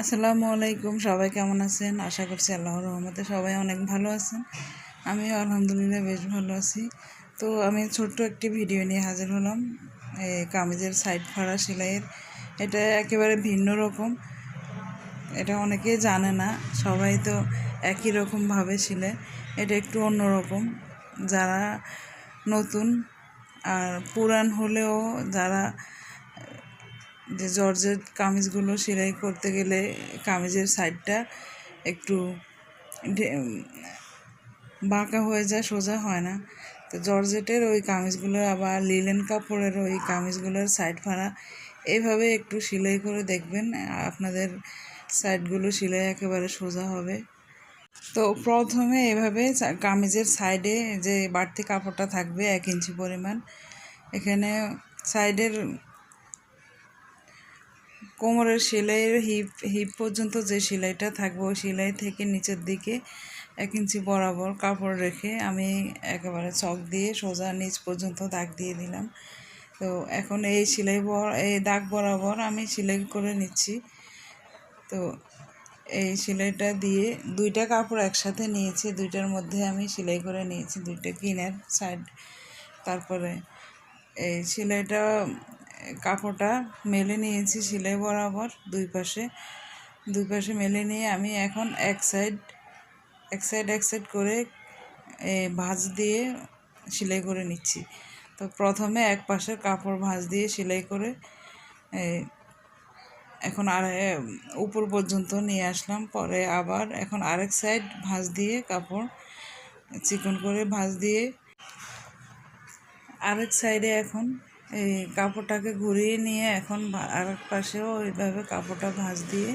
আসসালামু আলাইকুম, সবাই কেমন আছেন? আশা করছি আল্লাহর রহমতে সবাই অনেক ভালো আছেন। আমিও আলহামদুলিল্লাহ বেশ ভালো আছি। তো আমি ছোট্ট একটি ভিডিও নিয়ে হাজির হলাম। এই কামিজের সাইড ফাড়া সেলাইয়ের। এটা একেবারে ভিন্ন রকম। এটা অনেকেই জানে না, সবাই তো একই রকমভাবে ছিলে এটা একটু অন্যরকম যারা নতুন আর পুরান হলেও যারা যে জর্জেট কামিজগুলো সেলাই করতে গেলে কামিজের সাইডটা একটু বাঁকা হয়ে যায়, সোজা হয় না। তো জর্জেটের ওই কামিজগুলো, আবার লিলেন কাপড়ের ওই কামিজগুলোর সাইড ফাড়া এইভাবে একটু সেলাই করে দেখবেন। আপনাদের সাইডগুলো সেলাই একেবারে সোজা হবে। তো প্রথমে এভাবে কামিজের সাইডে যে বাড়তি কাপড়টা থাকবে, এক ইঞ্চি পরিমাণ, এখানে সাইডের কোমরের সেলাইয়ের হিপ হিপ পর্যন্ত যে সেলাইটা থাকবে, ওই সেলাই থেকে নিচের দিকে এক ইঞ্চি বরাবর কাপড় রেখে আমি একেবারে চক দিয়ে সোজা নিচ পর্যন্ত দাগ দিয়ে দিলাম। তো এখন এই সেলাই এই দাগ বরাবর আমি সেলাই করে নিচ্ছি। তো এই সেলাইটা দিয়ে দুইটা কাপড় একসাথে নিয়েছি, দুইটার মধ্যে আমি সেলাই করে নিয়েছি, দুইটা কিনার সাইড তারপরে এই সেলাইটা কাপড়টা মেলে নিয়েছি সেলাই বরাবর দুই পাশে। দুই পাশে মেলে নিয়ে আমি এখন এক সাইড এক সাইড এক সাইড করে ভাঁজ দিয়ে সেলাই করে নিচ্ছি। তো প্রথমে এক পাশের কাপড় ভাঁজ দিয়ে সেলাই করে এখন আর উপর পর্যন্ত নিয়ে আসলাম। পরে আবার এখন আরেক সাইড ভাঁজ দিয়ে কাপড় চিকন করে ভাঁজ দিয়ে আরেক সাইডে এখন এই কাপড়টাকে ঘুরিয়ে নিয়ে এখন আর আরেক পাশেও ওইভাবে কাপড়টা ভাঁজ দিয়ে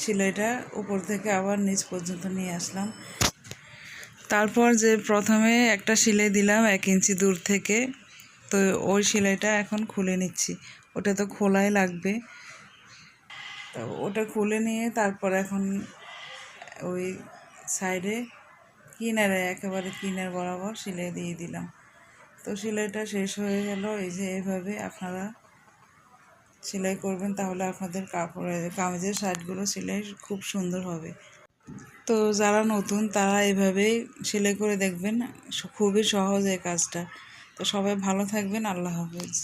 সেলাইটা উপর থেকে আবার নিচ পর্যন্ত নিয়ে আসলাম। তারপর যে প্রথমে একটা সেলাই দিলাম এক ইঞ্চি দূর থেকে, তো ওই সেলাইটা এখন খুলে নিচ্ছি। ওটা তো খোলাই লাগবে। তো ওটা খুলে নিয়ে তারপর এখন ওই সাইডে কিনারে, একেবারে কিনার বরাবর সেলাই দিয়ে দিলাম। তো সেলাইটা শেষ হয়ে গেল। এই যে এইভাবে আপনারা সেলাই করবেন, তাহলে আপনাদের কাপড়ের কামিজের শার্টগুলো সেলাই খুব সুন্দর হবে। তো যারা নতুন, তারা এভাবেই সেলাই করে দেখবেন। খুবই সহজ এই কাজটা। তো সবাই ভালো থাকবেন, আল্লাহ হাফেজ।